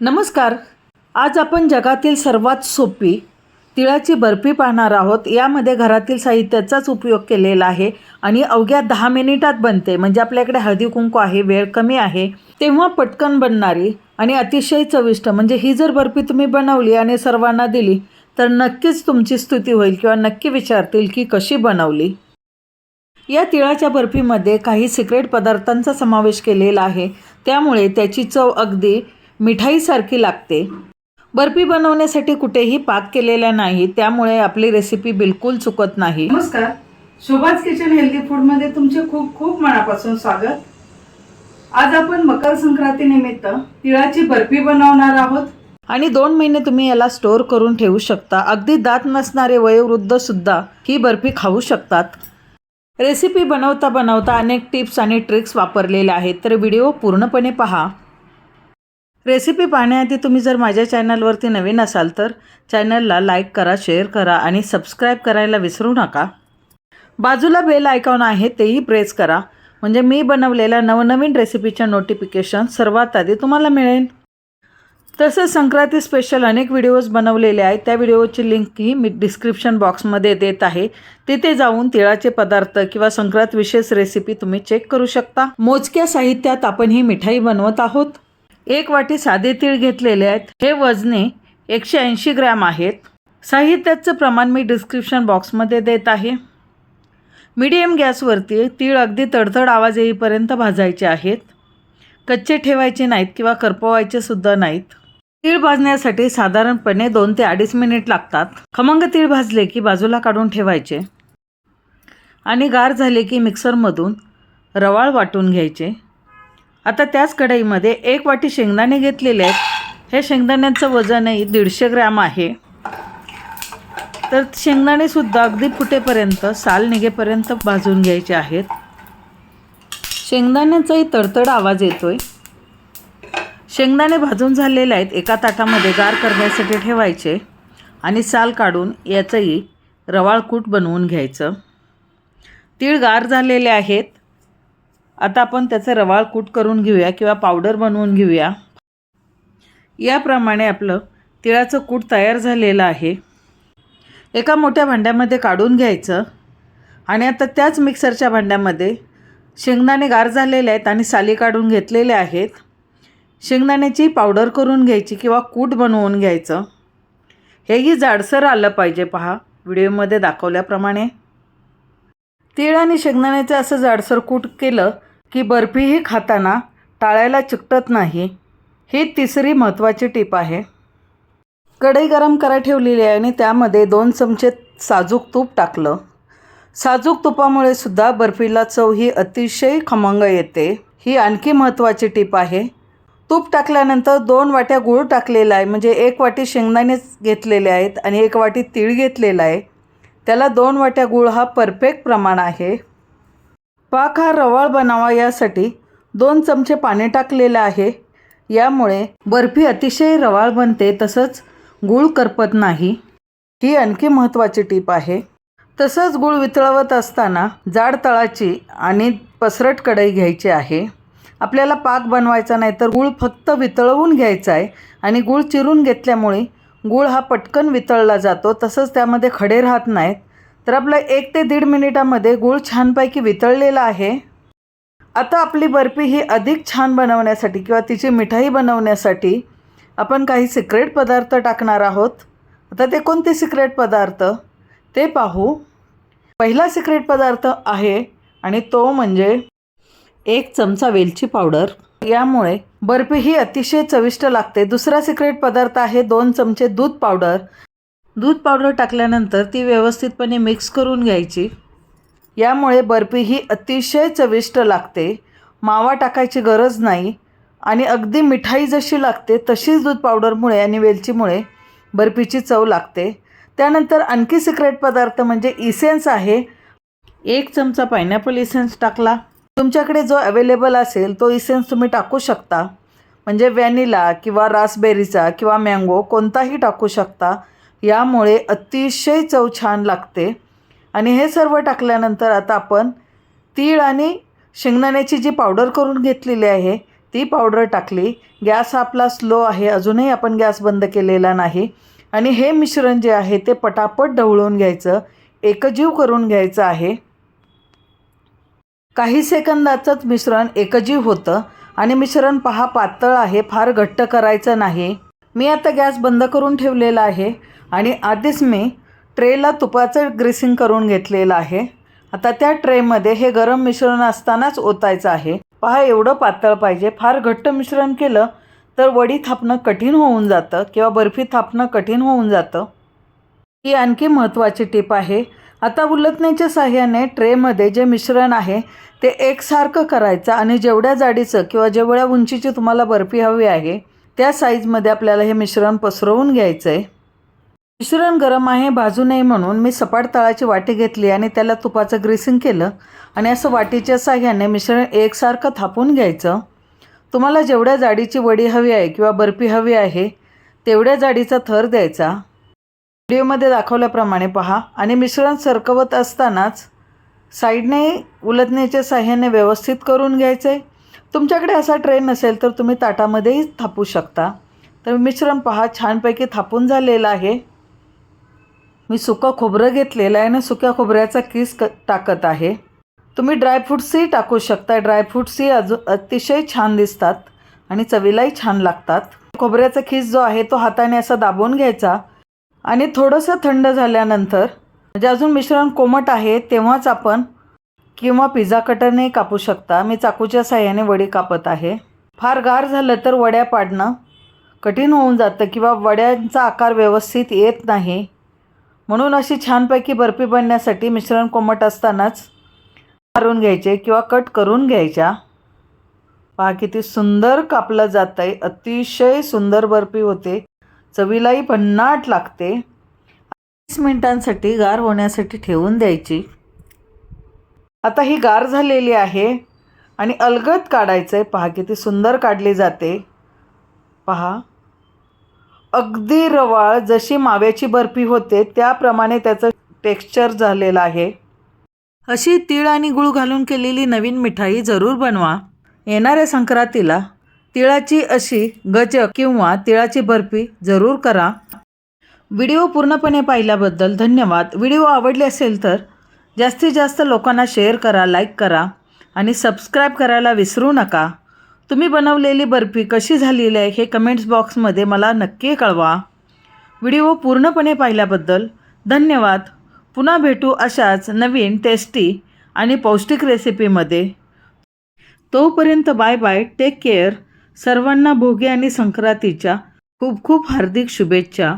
नमस्कार. आज आपण जगातील सर्वात सोपी तिळाची बर्फी पाहणार आहोत. यामध्ये घरातील साहित्याचाच उपयोग केलेला आहे आणि अवघ्या दहा मिनिटात बनते. म्हणजे आपल्याकडे हळदी कुंकू आहे वेळ कमी आहे तेव्हा पटकन बनणारी आणि अतिशय चविष्ट म्हणजे ही जर बर्फी तुम्ही बनवली आणि सर्वांना दिली तर नक्कीच तुमची स्तुती होईल किंवा नक्की विचारतील की कशी बनवली. या तिळाच्या बर्फीमध्ये काही सिक्रेट पदार्थांचा समावेश केलेला आहे. त्यामुळे त्याची चव अगदी मिठाईसारखी लागते. बर्फी बनवण्यासाठी कुठेही पाक केलेला नाही त्यामुळे आपली रेसिपी बिलकुल चुकत नाही. नमस्कार. शोभाच किचन हेल्दी फूडमध्ये तुमचे खूप खूप मनापासून स्वागत. आज आपण मकर संक्रांती निमित्त तिळाची बर्फी बनवणार आहोत. आणि दोन महिने तुम्ही याला स्टोअर करून ठेवू शकता. अगदी दात नसणारे वयोवृद्ध सुद्धा ही बर्फी खाऊ शकतात. रेसिपी बनवता बनवता अनेक टिप्स आणि ट्रिक्स वापरलेल्या आहेत. तर व्हिडिओ पूर्णपणे पहा. रेसिपी पाहण्याआधी तुम्ही जर माझ्या चॅनलवरती नवीन असाल तर चॅनलला लाईक करा शेअर करा आणि सबस्क्राईब करायला विसरू नका. बाजूला बेल आयकॉन आहे तेही प्रेस करा. म्हणजे मी बनवलेल्या नवनवीन रेसिपीच्या नोटिफिकेशन सर्वात आधी तुम्हाला मिळेल. तसेच संक्रांती स्पेशल अनेक व्हिडिओज बनवलेले आहेत. त्या व्हिडिओची लिंकही मी डिस्क्रिप्शन बॉक्समध्ये देत आहे. तिथे जाऊन तिळाचे पदार्थ किंवा संक्रांत विशेष रेसिपी तुम्ही चेक करू शकता. मोजक्या साहित्यात आपण ही मिठाई बनवत आहोत. एक वाटी साधे तीळ घेतलेले आहेत. हे वजने एकशे ऐंशी ग्रॅम आहेत. साहित्याचं प्रमाण मी डिस्क्रिप्शन बॉक्समध्ये देत आहे. मीडियम गॅसवरती तीळ अगदी तडतड आवाज येईपर्यंत भाजायचे आहेत. कच्चे ठेवायचे नाहीत किंवा करपवायचे सुद्धा नाहीत. तीळ भाजण्यासाठी साधारणपणे दोन ते अडीच मिनिट लागतात. खमंग तीळ भाजले की बाजूला काढून ठेवायचे. आणि गार झाले की मिक्सरमधून रवाळ वाटून घ्यायचे. आता त्याच कढईमध्ये एक वाटी शेंगदाणे घेतलेले आहेत. हे शेंगदाण्यांचं वजनही दीडशे ग्रॅम आहे. तर शेंगदाणेसुद्धा अगदी फुटेपर्यंत साल निघेपर्यंत भाजून घ्यायचे आहेत. शेंगदाण्याचाही तडतड आवाज येतोय. शेंगदाणे भाजून झालेले आहेत एका ताटामध्ये गार करण्यासाठी ठेवायचे आणि साल काढून याचंही रवाळ कूट बनवून घ्यायचं. तीळ गार झालेले आहेत. आता आपण त्याचं रवाळ कूट करून घेऊया किंवा पावडर बनवून घेऊया. याप्रमाणे आपलं तिळाचं कूट तयार झालेलं आहे. एका मोठ्या भांड्यामध्ये काढून घ्यायचं आणि आता त्याच मिक्सरच्या भांड्यामध्ये शेंगदाणे गार झालेले आहेत आणि साली काढून घेतलेले आहेत. शेंगदाण्याची पावडर करून घ्यायची किंवा कूट बनवून घ्यायचं. हेही जाडसर आलं पाहिजे पहा व्हिडिओमध्ये दाखवल्याप्रमाणे. तीळ आणि शेंगदाण्याचं असं जाडसर कूट केलं की बर्फीही खाताना टाळायला चिकटत नाही ही तिसरी महत्त्वाची टीप आहे. कढई गरम करा ठेवलेली आहे आणि त्यामध्ये दोन चमचे साजूक तूप टाकलं. साजूक तुपामुळे सुद्धा बर्फीला चव ही अतिशय खमंग येते ही आणखी महत्त्वाची टीप आहे. तूप टाकल्यानंतर दोन वाट्या गूळ टाकलेला आहे म्हणजे एक वाटी शेंगदाणे घेतलेले आहेत आणि एक वाटी तीळ घेतलेला आहे. त्याला दोन वाट्या गूळ हा परफेक्ट प्रमाण आहे. पाक हा रवाळ बनावा यासाठी दोन चमचे पाणी टाकलेलं आहे. यामुळे बर्फी अतिशय रवाळ बनते तसंच गूळ करपत नाही. ही आणखी महत्त्वाची टीप आहे. तसंच गूळ वितळवत असताना जाड तळाची आणि पसरट कढई घ्यायची आहे. आपल्याला पाक बनवायचा नाही तर गूळ फक्त वितळवून घ्यायचा आहे आणि गूळ चिरून घेतल्यामुळे गूळ हा पटकन वितळला जातो. तसंच त्यामध्ये खडे राहत नाहीत. तर आपलं एक ते दीड मिनिटामध्ये गूळ छानपैकी वितळलेला आहे. आता आपली बर्फी ही अधिक छान बनवण्यासाठी किंवा तिची मिठाई बनवण्यासाठी आपण काही सिक्रेट पदार्थ टाकणार आहोत. आता ते कोणते सिक्रेट पदार्थ? ते पाहू. पहिला सिक्रेट पदार्थ आहे आणि तो म्हणजे एक चमचा वेलची पावडर. यामुळे बर्फी ही अतिशय चविष्ट लागते. दुसरा सिक्रेट पदार्थ आहे दोन चमचे दूध पावडर. दूध पावडर टाकल्यानंतर ती व्यवस्थितपणे मिक्स करून घ्यायची. यामुळे बर्फी ही अतिशय चविष्ट लागते मावा टाकायची गरज नाही आणि अगदी मिठाई जशी लागते तशीच दूध पावडरमुळे आणि वेलचीमुळे बर्फीची चव लागते. त्यानंतर आणखी सिक्रेट पदार्थ म्हणजे इसेन्स आहे. एक चमचा पायनॅपल इसेन्स टाकला. तुमच्याकडे जो अवेलेबल असेल तो इसेन्स तुम्ही टाकू शकता. म्हणजे व्हॅनिला किंवा रासबेरीचा किंवा मँगो कोणताही टाकू शकता. यामुळे अतिशय चव छान लागते. आणि हे सर्व टाकल्यानंतर आता आपण तीळ आणि शेंगदाण्याची जी पावडर करून घेतलेली आहे ती पावडर टाकली. गॅस आपला स्लो आहे अजूनही आपण गॅस बंद केलेला नाही. आणि हे मिश्रण जे आहे ते पटापट ढवळून घ्यायचं एकजीव करून घ्यायचं आहे. काही सेकंदाचंच मिश्रण एकजीव होतं. आणि मिश्रण पहा पातळ आहे फार घट्ट करायचं नाही. मी आता गॅस बंद करून ठेवलेला आहे आणि आधीच मी ट्रेला तुपाचं ग्रेसिंग करून घेतलेलं आहे. आता त्या ट्रेमध्ये हे गरम मिश्रण असतानाच ओतायचं आहे. पहा एवढं पातळ पाहिजे. फार घट्ट मिश्रण केलं तर वडी थापणं कठीण होऊन जातं किंवा बर्फी थापणं कठीण होऊन जातं. ही आणखी महत्त्वाची टीप आहे. आता उलटण्याच्या साह्याने ट्रेमध्ये जे मिश्रण आहे ते एकसारखं करायचं आणि जेवढ्या जाडीचं किंवा जेवढ्या उंचीची तुम्हाला बर्फी हवी आहे त्या साईजमध्ये आपल्याला हे मिश्रण पसरवून घ्यायचं आहे मिश्रण गरम आहे भाजू नये म्हणून मी सपाट तळाची वाटी घेतली आणि त्याला तुपाचं ग्रेसिंग केलं आणि असं वाटीच्या साह्याने मिश्रण एकसारखं थापून घ्यायचं. तुम्हाला जेवढ्या जाडीची वडी हवी आहे किंवा बर्फी हवी आहे तेवढ्या जाडीचा थर द्यायचा. व्हिडिओमध्ये दाखवल्याप्रमाणे पहा आणि मिश्रण सरकवत असतानाच साईडने उलटण्याच्या साह्याने व्यवस्थित करून घ्यायचं आहे तुमच्याकडे असा ट्रे नसेल तर तुम्ही ताटामध्येही थापू शकता. तर मिश्रण पहा छानपैकी थापून झालेलं आहे. मी सुकं खोबरं घेतलेलं आहे आणि सुक्या खोबऱ्याचा किस क टाकत आहे. तुम्ही ड्रायफ्रूट्सही टाकू शकता. ड्रायफ्रूट्सही अजून अतिशय छान दिसतात आणि चवीलाही छान लागतात. खोबऱ्याचा खीस जो आहे तो हाताने असा दाबून घ्यायचा आणि थोडंसं थंड झाल्यानंतर म्हणजे अजून मिश्रण कोमट आहे तेव्हाच आपण किंवा पिझ्झा कटरने कापू शकता. मी चाकूच्या साह्याने वडी कापत आहे. फार गार झालं तर वड्या पाडणं कठीण होऊन जातं किंवा वड्यांचा आकार व्यवस्थित येत नाही. म्हणून अशी छानपैकी बर्फी बनण्यासाठी मिश्रण कोमट असतानाच मारून घ्यायचे किंवा कट करून घ्यायच्या. पहा किती सुंदर कापलं जातं आहे अतिशय सुंदर बर्फी होते. चवीलाही भन्नाट लागते. वीस मिनिटांसाठी गार होण्यासाठी ठेवून द्यायची. आता ही गार झालेली आहे आणि अलगद काढायचं आहे पहा किती सुंदर काढली जाते. पहा. अगदी रवाळ जशी माव्याची बर्फी होते त्याप्रमाणे त्याचं टेक्स्चर झालेलं आहे. अशी तीळ आणि गुळ घालून केलेली नवीन मिठाई जरूर बनवा. येणाऱ्या संक्रांतीला तिळाची अशी गज किंवा तिळाची बर्फी जरूर करा. व्हिडिओ पूर्णपणे पाहिल्याबद्दल धन्यवाद. व्हिडिओ आवडले असेल तर जास्तीत जास्त लोकांना शेअर करा लाईक करा आणि सबस्क्राईब करायला विसरू नका. तुम्ही बनवलेली बर्फी कशी झालेली आहे हे कमेंट्स बॉक्समध्ये मला नक्की कळवा. व्हिडिओ पूर्णपणे पाहिल्याबद्दल धन्यवाद. पुन्हा भेटू अशाच नवीन टेस्टी आणि पौष्टिक रेसिपीमध्ये तोपर्यंत बाय बाय टेक केअर सर्वांना भोगी आणि संक्रांतीच्या खूप खूप हार्दिक शुभेच्छा.